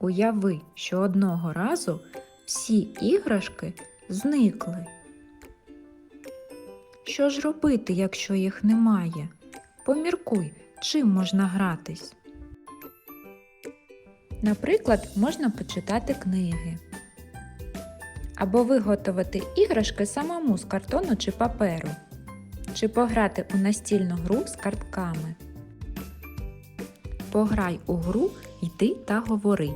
Уяви, що одного разу всі іграшки зникли. Що ж робити, якщо їх немає? Поміркуй, чим можна гратись. Наприклад, можна почитати книги. Або виготовити іграшки самому з картону чи паперу. Чи пограти у настільну гру з картками. Пограй у гру Йди та говори.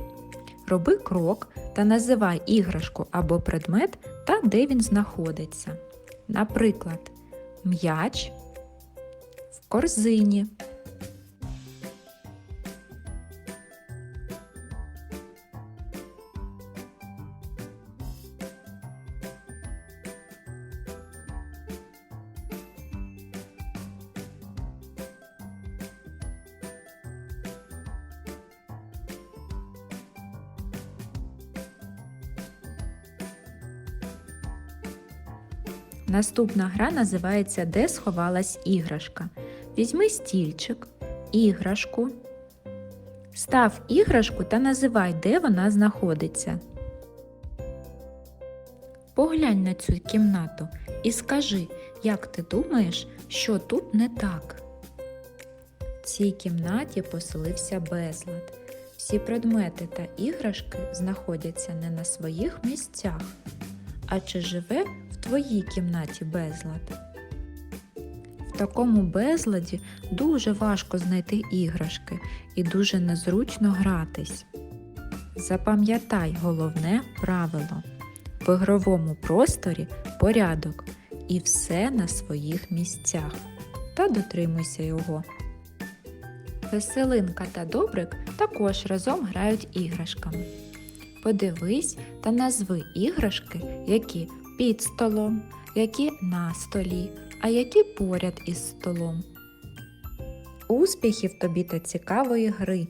Роби крок та називай іграшку або предмет та де він знаходиться. Наприклад, м'яч в корзині. Наступна гра називається Де сховалась іграшка. Візьми стільчик, іграшку. Став іграшку та називай, де вона знаходиться. Поглянь на цю кімнату і скажи, як ти думаєш, що тут не так. В цій кімнаті поселився безлад. Всі предмети та іграшки знаходяться не на своїх місцях. А чи живе в твоїй кімнаті безлад? В такому безладі дуже важко знайти іграшки і дуже незручно гратись. Запам'ятай головне правило. В ігровому просторі порядок і все на своїх місцях. Та дотримуйся його. Веселинка та Добрик також разом грають іграшками. Подивись та назви іграшки, які під столом, які на столі, а які поряд із столом. Успіхів тобі та цікавої гри!